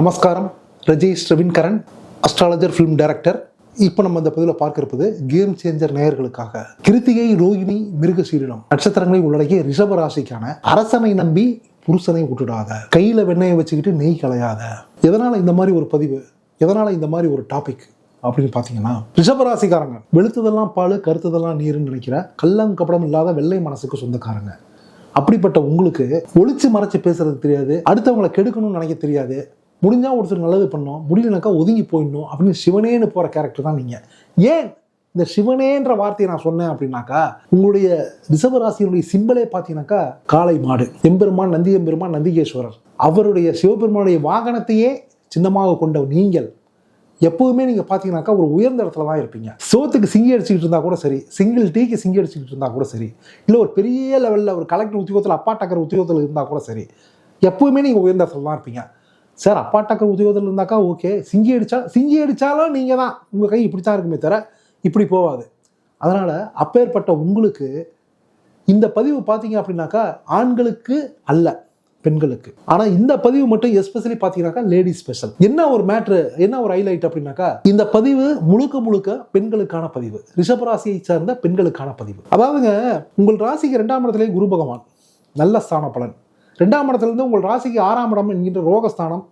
நமஸ்காரம். Rajesh Ravindran astrologer film director இப்போ நம்ம இந்த பதிவில் பார்க்க இருப்பது கேம் சேஞ்சர் நேயர்களுக்காக. கிருத்திகை ரோகிணி மிருகசீரிடம் நட்சத்திரங்களை உள்ளடக்கிய ரிஷப ராசிக்கான அரசனை நம்பி புருஷனை விட்டுடாத கையில் வெண்ணெயை வச்சுக்கிட்டு நெய் கலையாத எதனால் இந்த மாதிரி ஒரு பதிவு? எதனால் இந்த மாதிரி ஒரு டாபிக் அப்படின்னு பார்த்தீங்கன்னா ரிஷபராசிக்காரங்க வெளுத்ததெல்லாம் பால் கருத்ததெல்லாம் நீருன்னு நினைக்கிற கள்ளம் கப்படம் இல்லாத வெள்ளை மனசுக்கு சொந்தக்காரங்க. அப்படிப்பட்ட உங்களுக்கு ஒழிச்சு மறைச்சு பேசுறது தெரியாது அடுத்தவங்களை கெடுக்கணும்னு நினைக்க தெரியாது முடிஞ்சால் ஒருத்தர் நல்லது பண்ணோம் முடியலனாக்கா ஒதுங்கி போயிடணும் அப்படின்னு சிவனேன்னு போகிற கேரக்டர் தான் நீங்கள் ஏன் இந்த சிவனேன்ற வார்த்தையை நான் சொன்னேன் அப்படின்னாக்கா உங்களுடைய ரிஷபராசியினுடைய சிம்பலே பார்த்தீங்கன்னாக்கா காளை மாடு எம்பெருமான் நந்தி எம்பெருமான் நந்திகேஸ்வரர். அவருடைய சிவபெருமானுடைய வாகனத்தையே சின்னமாக கொண்ட நீங்கள் எப்போதுமே நீங்கள் பார்த்தீங்கன்னாக்கா ஒரு உயர்ந்த இடத்துல தான் இருப்பீங்க. சோத்துக்கு சிங்கி அடிச்சுக்கிட்டு இருந்தால் கூட சரி சிங்கிள் டீக்கு சிங்கி அடிச்சுக்கிட்டு இருந்தால் கூட சரி இல்லை ஒரு பெரிய லெவலில் ஒரு கலெக்டர் உத்தியோகத்தில் அப்பா டக்கர் உத்தியோகத்தில் இருந்தால் கூட சரி எப்போவுமே நீங்கள் உயர்ந்த இடத்துல தான் இருப்பீங்க. சார் அப்பா டக்கர் உத்தியோகத்தில் இருந்தாக்கா ஓகே. சிங்கி அடித்தா சிங்கி அடித்தாலும் நீங்கள் தான் உங்கள் கை இப்படி தான் இருக்குமே தவிர இப்படி போகாது அதனால் அப்பேற்பட்ட உங்களுக்கு இந்த பதிவு பார்த்தீங்க அப்படின்னாக்கா ஆண்களுக்கு அல்ல பெண்களுக்கு. ஆனால் இந்த பதிவு மட்டும் எஸ்பெஷலி பார்த்தீங்கன்னாக்கா லேடிஸ் ஸ்பெஷல் என்ன ஒரு மேட்ரு என்ன ஒரு ஹைலைட் அப்படின்னாக்கா இந்த பதிவு முழுக்க முழுக்க பெண்களுக்கான பதிவு. ரிஷபராசியை சார்ந்த பெண்களுக்கான பதிவு. அதாவதுங்க உங்கள் ராசிக்கு ரெண்டாம் இடத்துலேயே குரு பகவான். நல்ல ஸ்தான பலன் ரெண்டாம் இடத்துலேருந்து உங்கள் ராசிக்கு ஆறாம் இடம் என்கின்ற ரோகஸ்தானம்.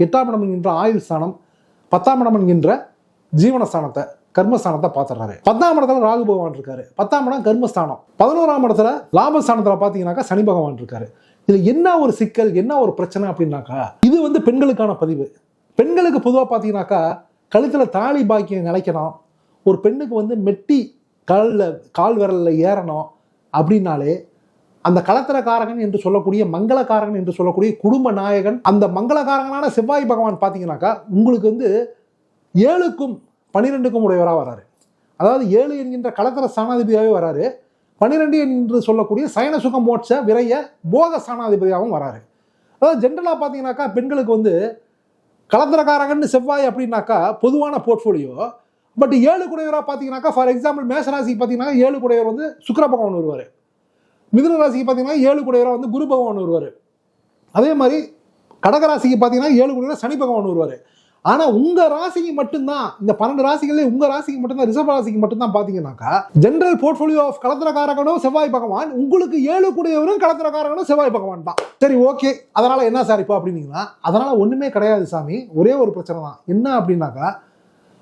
எட்டாம் இடம் என்கின்ற ஆயுள் ஸ்தானம் பத்தாம் இடம் என்கின்ற ஜீவனஸ்தானத்தை கர்மஸ்தானத்தை பார்த்துறாரு பத்தாம் இடத்துல ராகு பகவான் இருக்காரு. பத்தாம் இடம் கர்மஸ்தானம். பதினோராம் இடத்துல லாபஸ்தானத்தில் பார்த்தீங்கன்னாக்கா சனி பகவான் இருக்காரு. இதில் என்ன ஒரு சிக்கல் என்ன ஒரு பிரச்சனை அப்படின்னாக்கா இது வந்து பெண்களுக்கான பதிவு. பெண்களுக்கு பொதுவாக பார்த்தீங்கன்னாக்கா கழுத்தில் தாலி பாக்கியம் நிலைக்கணும் ஒரு பெண்ணுக்கு வந்து மெட்டி காலில் கால் விரலில் ஏறணும் அப்படின்னாலே அந்த கலத்திரக்காரகன் என்று சொல்லக்கூடிய மங்களக்காரகன் என்று சொல்லக்கூடிய குடும்ப நாயகன் அந்த மங்களக்காரகனான செவ்வாய் பகவான் பார்த்தீங்கன்னாக்கா உங்களுக்கு வந்து ஏழுக்கும் பனிரெண்டுக்கும் உடையவராக வராரு. அதாவது ஏழு என்கின்ற கலத்திர சாணாதிபதியாகவே வராரு. பன்னிரெண்டு என்று சொல்லக்கூடிய சயன சுக மோட்ச விரைய போக சாணாதிபதியாகவும் வராரு. அதாவது ஜென்ரலாக பார்த்தீங்கன்னாக்கா பெண்களுக்கு வந்து கலத்திரக்காரகன்னு செவ்வாய் அப்படின்னாக்கா பொதுவான போர்ட்ஃபோலியோ பட் ஏழு குடையவராக பார்த்தீங்கன்னாக்கா ஃபார் எக்ஸாம்பிள் மேசராசிக்கு பார்த்தீங்கன்னா ஏழு குடையவர் வந்து சுக்கர பகவான் வருவார். மிதுன ராசிக்கு பார்த்தீங்கன்னா ஏழு குடையராக வந்து குரு பகவான் வருவார். அதே மாதிரி கடகராசிக்கு பார்த்தீங்கன்னா ஏழு குடையராக சனி பகவான் வருவார். ஆனால் உங்கள் ராசிக்கு மட்டும்தான் இந்த பன்னெண்டு ராசிகளே உங்கள் ராசிக்கு மட்டும்தான் ரிசர்வ் ராசிக்கு மட்டும்தான் பார்த்தீங்கன்னாக்கா ஜென்ரல் போர்ட்ஃபோலியோ ஆஃப் கலத்திரக்காரகனும் செவ்வாய் பகவான் உங்களுக்கு ஏழு கூடியவரும் கலத்திரக்காரகனும் செவ்வாய் பகவான் தான். சரி ஓகே அதனால் என்ன சார் இப்போ அப்படின்னீங்கன்னா அதனால் ஒன்றுமே கிடையாது சாமி. ஒரே ஒரு பிரச்சனை தான் என்ன அப்படின்னாக்கா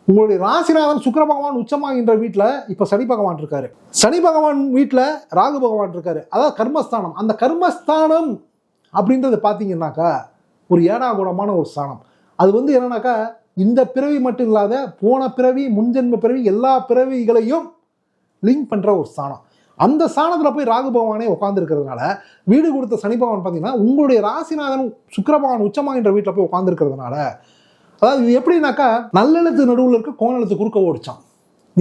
உங்களுடைய ராசிநாதன் சுக்கர பகவான் உச்சமாகின்ற வீட்டில் இப்போ சனி பகவான் இருக்காரு. சனி பகவான் வீட்டில் ராகு பகவான் இருக்காரு. அதாவது கர்மஸ்தானம். அந்த கர்மஸ்தானம் அப்படின்றது பார்த்தீங்கன்னாக்கா ஒரு ஏடாகுடமான ஒரு ஸ்தானம். அது வந்து என்னன்னாக்கா இந்த பிறவி மட்டும் இல்லாத போன பிறவி முன்ஜென்ம பிறவி எல்லா பிறவிகளையும் லிங்க் பண்ணுற ஒரு ஸ்தானம். அந்த ஸ்தானத்தில் போய் ராகு பகவானே உட்காந்துருக்கிறதுனால வீடு கொடுத்த சனி பகவான் பார்த்தீங்கன்னா உங்களுடைய ராசிநாதன் சுக்கர பகவான் உச்சமாகின்ற வீட்டில் போய் உட்காந்துருக்கிறதுனால அதாவது இது எப்படின்னாக்கா நல்லெழுத்து நடுவில் இருக்க கோணெழுத்து குறுக்க ஓடிச்சான்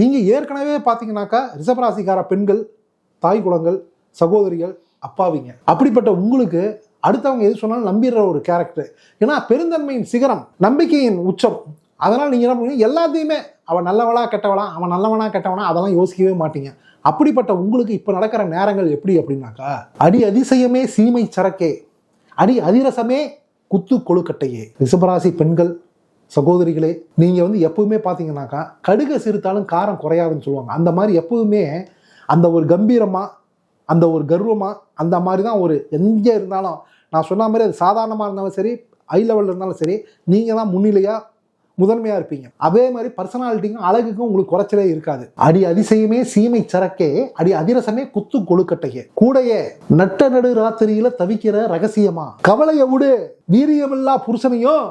நீங்கள் ஏற்கனவே பார்த்தீங்கன்னாக்கா ரிசபராசிக்கார பெண்கள் தாய் குளங்கள் சகோதரிகள் அப்பாவிங்க. அப்படிப்பட்ட உங்களுக்கு அடுத்தவங்க எது சொன்னாலும் நம்பிடுற ஒரு கேரக்டர் ஏன்னா பெருந்தன்மையின் சிகரம் நம்பிக்கையின் உச்சம். அதனால் நீங்கள் என்ன பண்ணுவீங்க? எல்லாத்தையுமே அவன் நல்லவளா கெட்டவளா அவன் நல்லவனா கெட்டவனா அதெல்லாம் யோசிக்கவே மாட்டீங்க. அப்படிப்பட்ட உங்களுக்கு இப்போ நடக்கிற நேரங்கள் எப்படி அப்படின்னாக்கா அடி அதிசயமே சீமை சரக்கே. அடி அதிரசமே குத்து கொழுக்கட்டையே. ரிஷபராசி பெண்கள் சகோதரிகளே நீங்கள் வந்து எப்பவுமே பார்த்தீங்கன்னாக்கா கடுகை சிறுத்தாலும் காரம் குறையாதுன்னு சொல்லுவாங்க. அந்த மாதிரி எப்பவுமே அந்த ஒரு கம்பீரமாக அந்த ஒரு கர்வமாக அந்த மாதிரி தான் ஒரு எங்கே இருந்தாலும் நான் சொன்ன மாதிரி அது சாதாரணமாக இருந்தாலும் சரி ஹை லெவலில் இருந்தாலும் சரி நீங்கள் தான் முன்னிலையாக முதன்மையாக இருப்பீங்க. அதே மாதிரி பர்சனாலிட்டிக்கும் அழகுக்கும் உங்களுக்கு குறைச்சலே இருக்காது. அடி அதிசயமே சீமை சரக்கே அடி அதிரசமே குத்து கொழுக்கட்டையே. கூடையே நட்ட நடு ராத்திரியில தவிக்கிற ரகசியமா? கவலையை விடு வீரியமில்லா புருஷனையும்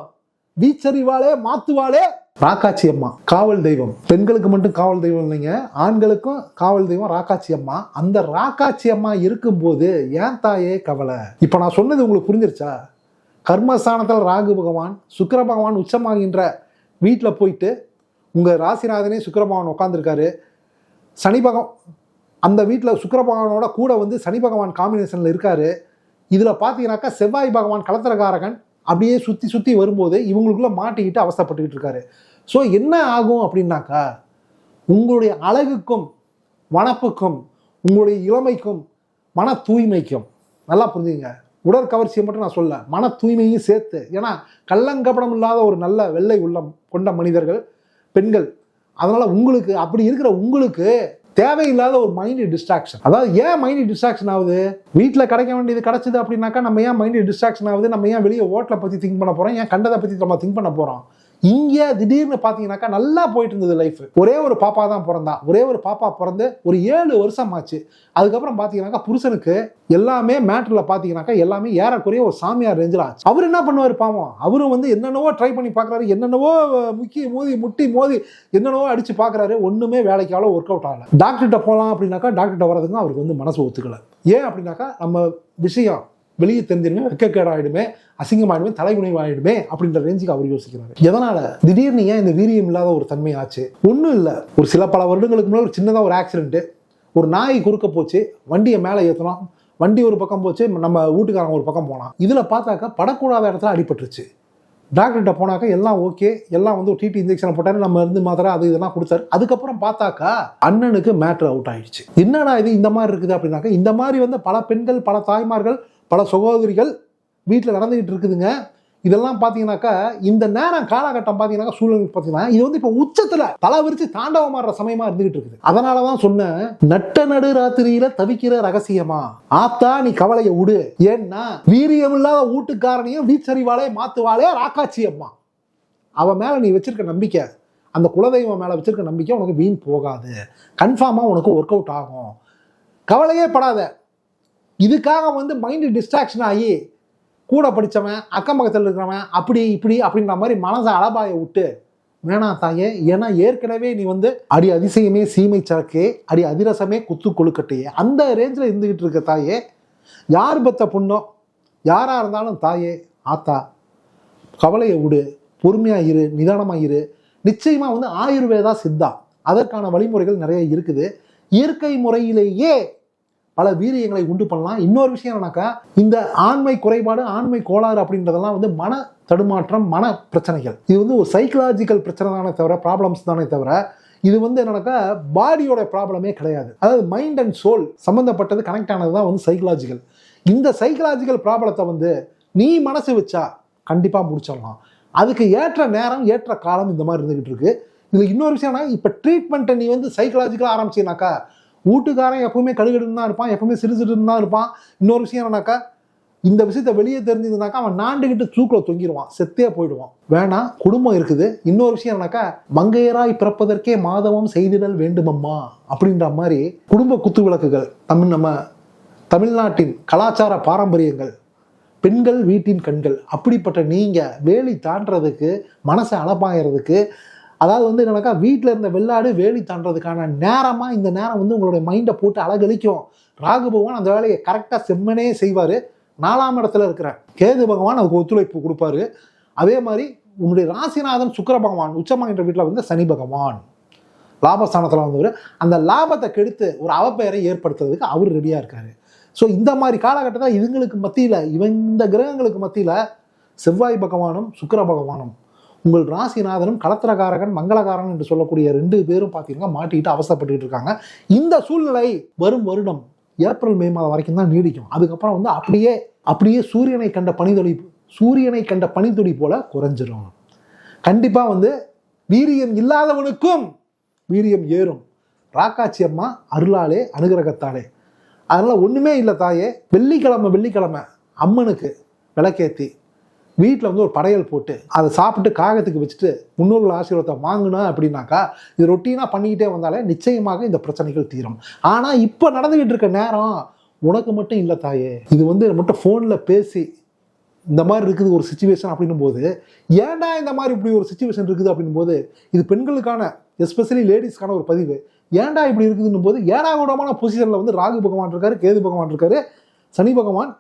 வீச்சறிவாளே மாத்துவாளே ராக்காச்சி அம்மா காவல் தெய்வம். பெண்களுக்கு மட்டும் காவல் தெய்வம் இல்லைங்க. ஆண்களுக்கும் காவல் தெய்வம் ராக்காச்சி அம்மா. அந்த ராக்காச்சி அம்மா இருக்கும்போது ஏன் தாயே கவலை? இப்போ நான் சொன்னது உங்களுக்கு புரிஞ்சிருச்சா? கர்மஸ்தானத்தில் ராகு பகவான் சுக்கர பகவான் உச்சமாகின்ற வீட்டில் போயிட்டு உங்கள் ராசிநாதனே சுக்கர பகவான் உட்காந்துருக்காரு சனி பகவான் அந்த வீட்டில் சுக்கர பகவானோட கூட வந்து சனி பகவான் காம்பினேஷனில் இருக்காரு. இதில் பார்த்தீங்கன்னாக்கா செவ்வாய் பகவான் கலத்திரகாரகன் அப்படியே சுற்றி சுற்றி வரும்போது இவங்களுக்குள்ளே மாட்டிக்கிட்டு அவஸ்தைப்பட்டுக்கிட்டு இருக்காரு. ஸோ என்ன ஆகும் அப்படின்னாக்கா உங்களுடைய அழகுக்கும் வனப்புக்கும் உங்களுடைய இளமைக்கும் மன தூய்மைக்கும் நல்லா புரிஞ்சுங்க. உடற்கவர்ச்சியை மட்டும் நான் சொல்ல மன தூய்மையும் சேர்த்து ஏன்னா கள்ளங்கபடம் இல்லாத ஒரு நல்ல வெள்ளை உள்ளம் கொண்ட மனிதர்கள் பெண்கள் அதனால் உங்களுக்கு அப்படி இருக்கிற உங்களுக்கு தேவையில்லாத ஒரு மைண்ட் டிஸ்ட்ராக்ஷன் அதாவது ஏன் மைண்ட் டிஸ்ட்ராக்ஷன் ஆகுது? வீட்டில் கிடைக்க வேண்டியது கிடைச்சது அப்படின்னாக்கா நம்ம ஏன் மைண்ட் டிஸ்ட்ராக்ஷன் ஆகுது? நம்ம ஏன் வெளியே ஓட்டலை பற்றி திங்க் பண்ண போகிறோம் ஏன் கண்டதை பற்றி நம்ம திங்க் பண்ண போகிறோம் இங்கே திடீர்னு பார்த்தீங்கன்னாக்கா நல்லா போயிட்டு இருந்தது லைஃப் ஒரே ஒரு பாப்பா தான் பிறந்தா. ஒரே ஒரு பாப்பா பிறந்து ஒரு ஏழு வருஷம் ஆச்சு அதுக்கப்புறம் பார்த்தீங்கன்னாக்கா புருஷனுக்கு எல்லாமே மேட்டரில் பார்த்தீங்கன்னாக்கா எல்லாமே ஏறக்குறைய ஒரு சாமியார் ரேஞ்சில் ஆச்சு. அவர் என்ன பண்ணுவார் பாவம்? அவரும் வந்து என்னென்னவோ ட்ரை பண்ணி பார்க்குறாரு. என்னென்னவோ முக்கி மோதி முட்டி மோதி என்னென்னவோ அடிச்சு பார்க்குறாரு. ஒன்றுமே வேலைக்கால ஒர்க் அவுட் ஆகல. டாக்டர்கிட்ட போகலாம் அப்படின்னாக்கா டாக்டர்கிட்ட வரதுக்கு அவருக்கு வந்து மனசு ஒத்துக்கல. ஏன் அப்படின்னாக்கா நம்ம விஷயம் வெளியே தெரிஞ்சிருமே வெக்கக்கேடாயிடுமே அசிங்கமாயிடுமே தலைகுனிவாயிடுமே அப்படின்ற ரேஞ்சுக்கு அவர் யோசிக்கிறாரு. எதனால? திடீர்னு ஏன் இந்த வீரியம் இல்லாத ஒரு தன்மை ஆச்சு ஒன்றும் இல்லை. ஒரு சில பல வருடங்களுக்கு முன்னாடி ஒரு சின்னதாக ஒரு ஆக்சிடென்ட் ஒரு நாய் குறுக்க போச்சு வண்டியை மேலே ஏற்றணும் வண்டி ஒரு பக்கம் போச்சு நம்ம வீட்டுக்காரங்க ஒரு பக்கம் போனான். இதில் பார்த்தாக்கா படக்கூடாத இடத்துல அடிபட்டுருச்சு. டாக்டர்கிட்ட போனாக்கா எல்லாம் ஓகே எல்லாம் வந்து டிடி இன்ஜெக்ஷன் போட்டாரு நம்ம இருந்து மாத்திரை அது இதெல்லாம் கொடுத்தாரு. அதுக்கப்புறம் பார்த்தாக்கா அண்ணனுக்கு மேட்ரு அவுட் ஆயிடுச்சு. என்னடா இது இந்த மாதிரி இருக்குது அப்படின்னாக்கா இந்த மாதிரி வந்து பல பெண்கள் பல தாய்மார்கள் பல சகோதரிகள் வீட்டில் நடந்துக்கிட்டு இருக்குதுங்க. இதெல்லாம் பார்த்தீங்கன்னாக்கா இந்த நேரம் காலகட்டம் பார்த்தீங்கன்னாக்கா சூழ்நிலை பார்த்தீங்கன்னா இது வந்து இப்போ உச்சத்தில் தலை விரிச்சு தாண்டவமாடுற சமயமா இருந்துகிட்டு இருக்குது. அதனால தான் சொன்னேன் நட்ட நடு ராத்திரியில தவிக்கிற ரகசியமா? ஆத்தா நீ கவலையை விடு ஏன்னா வீரியம் இல்லாத வீட்டுக்காரனையும் வீச்சறிவாளே மாத்துவாளே ராக்காட்சி அம்மா. அவன் மேலே நீ வச்சிருக்க நம்பிக்கை அந்த குலதெய்வம் மேலே வச்சிருக்க நம்பிக்கை உனக்கு வீண் போகாது. கன்ஃபார்மாக உனக்கு ஒர்க் அவுட் ஆகும். கவலையே படாத. இதுக்காக வந்து மைண்டு டிஸ்ட்ராக்ஷன் ஆகி கூட படித்தவன் அக்கம் பக்கத்தில் இருக்கிறவன் அப்படி இப்படி அப்படின்ற மாதிரி மனசை அலபாய விட்டு வேணாம் தாயே ஏன்னா ஏற்கனவே நீ வந்து அடி அதிசயமே சீமை சரக்கே அடி அதிரசமே குத்து கொழுக்கட்டையே. அந்த ரேஞ்சில் இருந்துக்கிட்டு இருக்க தாயே யார் பத்த பொண்ணோ யாராக இருந்தாலும் தாயே ஆத்தா கவலையை விடு பொறுமையாக இரு நிதானமாக இரு. நிச்சயமாக வந்து ஆயுர்வேதா சித்தா. அதற்கான வழிமுறைகள் நிறைய இருக்குது. இயற்கை முறையிலேயே பல வீரியங்களை உண்டு பண்ணலாம். இன்னொரு விஷயம் என்னன்னாக்கா இந்த ஆண்மை குறைபாடு ஆண்மை கோளாறு அப்படின்றதெல்லாம் வந்து மன தடுமாற்றம் மன பிரச்சனைகள். இது வந்து ஒரு சைக்கலாஜிக்கல் பிரச்சனை தானே தவிர ப்ராப்ளம்ஸ் தானே தவிர இது வந்து என்னன்னாக்கா பாடியோட ப்ராப்ளமே கிடையாது. அதாவது மைண்ட் அண்ட் சோல் சம்மந்தப்பட்டது கனெக்ட் ஆனது தான் வந்து சைக்கலாஜிக்கல் இந்த சைக்கலாஜிக்கல் ப்ராப்ளத்தை வந்து நீ மனசு வச்சா கண்டிப்பாக முடிச்சிடலாம். அதுக்கு ஏற்ற நேரம் ஏற்ற காலம் இந்த மாதிரி இருந்துக்கிட்டு இருக்கு. இதில் இன்னொரு விஷயம்னா இப்போ ட்ரீட்மெண்ட்டை நீ வந்து சைக்கலாஜிக்கலாக ஆரம்பிச்சினாக்கா வீட்டுக்காரன் எப்பவுமே கடுகடுன்னு தான் இருப்பான் எப்பவுமே சிறு சிறுன்னு தான் இருப்பான். இன்னொரு விஷயம் என்னன்னாக்கா இந்த விஷயத்த வெளியே தெரிஞ்சதுனாக்கா அவன் நாண்டுகிட்டு தூக்கில் தொங்கிடுவான் செத்தே போயிடுவான். வேணாம் குடும்பம் இருக்குது. இன்னொரு விஷயம் என்னன்னாக்கா மங்கையராய் பிறப்பதற்கே மாதவம் செய்திடல் வேண்டுமம்மா அப்படின்ற மாதிரி குடும்ப குத்து விளக்குகள் தமிழ் நம்ம தமிழ்நாட்டின் கலாச்சார பாரம்பரியங்கள் பெண்கள் வீட்டின் கண்கள் அப்படிப்பட்ட நீங்கள் வேலி தாண்டதுக்கு மனசை அலப்பாயறதுக்கு அதாவது வந்து என்னக்கா வீட்டில் இருந்த வெள்ளாடு வேலி தாண்டதுக்கான நேரமாக இந்த நேரம் வந்து உங்களுடைய மைண்டை போட்டு அழகழிக்கும். ராகு பகவான் அந்த வேலையை கரெக்டாக செம்மனே செய்வார். நாலாம் இடத்துல இருக்கிற கேது பகவான் அதுக்கு ஒத்துழைப்பு கொடுப்பாரு. அதே மாதிரி உன்னுடைய ராசிநாதன் சுக்கர பகவான் உச்சமாகின்ற வீட்டில் வந்து சனி பகவான். லாபஸ்தானத்தில் வந்தவர். அந்த லாபத்தை கெடுத்து ஒரு அவப்பெயரை ஏற்படுத்துறதுக்கு அவர் ரெடியாக இருக்கார். ஸோ இந்த மாதிரி காலகட்டத்தில் இதுங்களுக்கு மத்தியில் இவன் இந்த கிரகங்களுக்கு மத்தியில் செவ்வாய் பகவானும் சுக்கிர பகவானும் உங்கள் ராசிநாதனும் கலத்திரகாரகன் மங்களகாரன் என்று சொல்லக்கூடிய ரெண்டு பேரும் பார்த்தீங்கன்னா மாட்டிக்கிட்டு அவசரப்பட்டுக்கிட்டு இருக்காங்க. இந்த சூழ்நிலை வரும் வருடம் ஏப்ரல் மே மாதம் வரைக்கும் தான் நீடிக்கும். அதுக்கப்புறம் வந்து அப்படியே அப்படியே சூரியனை கண்ட பனித்துளி சூரியனை கண்ட பனித்துளி போல குறைஞ்சிரும். கண்டிப்பாக வந்து வீரியம் இல்லாதவனுக்கும் வீரியம் ஏறும். ராக்காச்சி அம்மா அருளாலே அனுகிரகத்தாலே. அதனால் ஒன்றுமே இல்லை தாயே வெள்ளிக்கிழமை வெள்ளிக்கிழமை அம்மனுக்கு விளக்கேற்றி வீட்டில் வந்து ஒரு படையல் போட்டு அதை சாப்பிட்டு காகத்துக்கு வச்சுட்டு முன்னோர்கள் ஆசீர்வாதத்தை வாங்கினா அப்படின்னாக்கா இது ரொட்டீனாக பண்ணிக்கிட்டே வந்தாலே நிச்சயமாக இந்த பிரச்சனைகள் தீரும். ஆனால் இப்போ நடந்துக்கிட்டு இருக்க நேரம் உனக்கு மட்டும் இல்லை தாயே. இது வந்து மட்டும் ஃபோனில் பேசி இந்த மாதிரி இருக்குது ஒரு சுச்சுவேஷன் அப்படின்னும் போது ஏன்டா இந்த மாதிரி இப்படி ஒரு சுச்சுவேஷன் இருக்குது அப்படின்னும் போது இது பெண்களுக்கான எஸ்பெஷலி லேடிஸ்க்கான ஒரு பதிவு. ஏன்டா இப்படி இருக்குதுன்னும் போது ஏடாகூடமான பொசிஷனில் வந்து ராகு பகவான் இருக்காரு கேது பகவான் இருக்காரு சனி பகவான்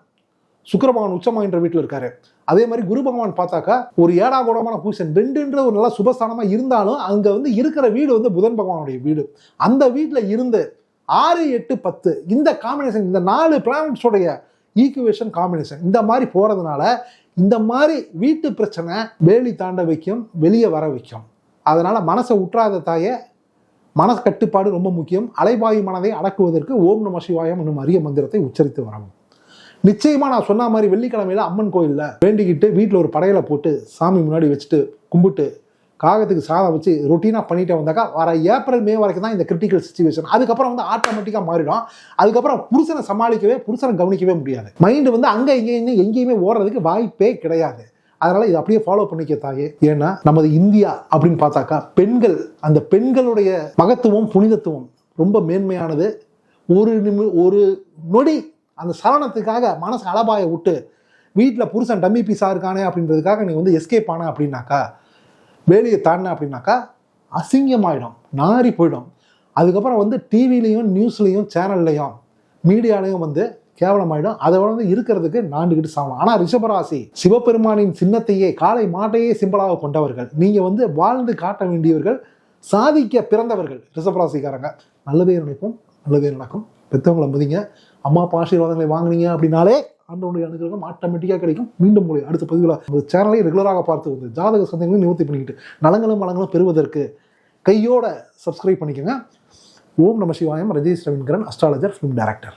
சுக்கிர பகவான் உச்சமாகின்ற வீட்டில் இருக்காரு. அதே மாதிரி குரு பகவான் பார்த்தாக்கா ஒரு ஏடாகூடமான பொசிஷன் ரெண்டுன்ற ஒரு நல்ல சுபஸ்தானமாக இருந்தாலும் அங்கே வந்து இருக்கிற வீடு வந்து புதன் பகவானுடைய வீடு. அந்த வீட்டில் இருந்து ஆறு எட்டு பத்து இந்த காம்பினேஷன் இந்த நாலு பிளானட்ஸோடைய ஈக்குவேஷன் காம்பினேஷன் இந்த மாதிரி போகிறதுனால இந்த மாதிரி வீட்டு பிரச்சனை வேலி தாண்ட வைக்கும் வெளியே வர வைக்கும். அதனால் மனசை உற்றாத தாயை மனசு கட்டுப்பாடு ரொம்ப முக்கியம். அலைபாயு மனதை அடக்குவதற்கு ஓம் நம சிவாயம் என்னும் அரிய மந்திரத்தை உச்சரித்து வரவும். நிச்சயமா நான் சொன்ன மாதிரி வெள்ளிக்கிழமையில அம்மன் கோயிலில் வேண்டிக்கிட்டு வீட்டில் ஒரு படையலை போட்டு சாமி முன்னாடி வச்சுட்டு கும்பிட்டு காகத்துக்கு சாதம் வச்சு ரொட்டீனாக பண்ணிட்டே வந்தாக்கா வர ஏப்ரல் மே வரைக்கும் தான் இந்த கிரிட்டிக்கல் சுச்சுவேஷன் அதுக்கப்புறம் வந்து ஆட்டோமேட்டிக்காக மாறிடும். அதுக்கப்புறம் புருஷனை சமாளிக்கவே புருஷனை கவனிக்கவே முடியாது. மைண்டு வந்து அங்கே இங்கே இங்கே எங்கேயுமே ஓடுறதுக்கு வாய்ப்பே கிடையாது. அதனால் இதை அப்படியே ஃபாலோ பண்ணிக்க தாயே. ஏன்னா நமது இந்தியா அப்படின்னு பார்த்தாக்கா பெண்கள் அந்த பெண்களுடைய மகத்துவம் புனிதத்துவம் ரொம்ப மேன்மையானது. ஒரு நிமி ஒரு நொடி அந்த சலனத்துக்காக மனசு அலபாய விட்டு வீட்டில் புருஷன் டம்மி பீஸாக இருக்கானே அப்படின்றதுக்காக நீ வந்து எஸ்கேப் ஆன அப்படின்னாக்கா வேலையை தாண்டின அப்படின்னாக்கா அசிங்கமாயிடும் நாரி போயிடும். அதுக்கப்புறம் வந்து டிவிலையும் நியூஸ்லேயும் சேனல்லையும் மீடியாலையும் வந்து கேவலமாயிடும். அதை வந்து இருக்கிறதுக்கு நாண்டுகிட்டு சாகலாம் ஆனால் ரிஷபராசி சிவபெருமானின் சின்னத்தையே காலை மாட்டையே சிம்பிளாக கொண்டவர்கள். நீங்கள் வந்து வாழ்ந்து காட்ட வேண்டியவர்கள் சாதிக்க பிறந்தவர்கள் ரிஷபராசிக்காரங்க. நல்லதே நினைப்போம் நல்லதே நடக்கும். பெற்றவங்களை மதிங்க அம்மா அப்பா ஆசீர்வாதங்களை வாங்குனீங்க அப்படின்னாலே ஆண்டவனுடைய அனுகிரகம் ஆட்டோமேட்டிக்காக கிடைக்கும். மீண்டும் உங்களை அடுத்த பதிவில் அந்த சேனலை ரெகுலராக பார்த்து வந்து ஜாதக சந்தைகளை நிவர்த்தி பண்ணிக்கிட்டு நலங்களும் வளங்களும் பெறுவதற்கு கையோட சப்ஸ்கிரைப் பண்ணிக்கோங்க. ஓம் நம Sivayam. Rajesh Ravindran astrologer film director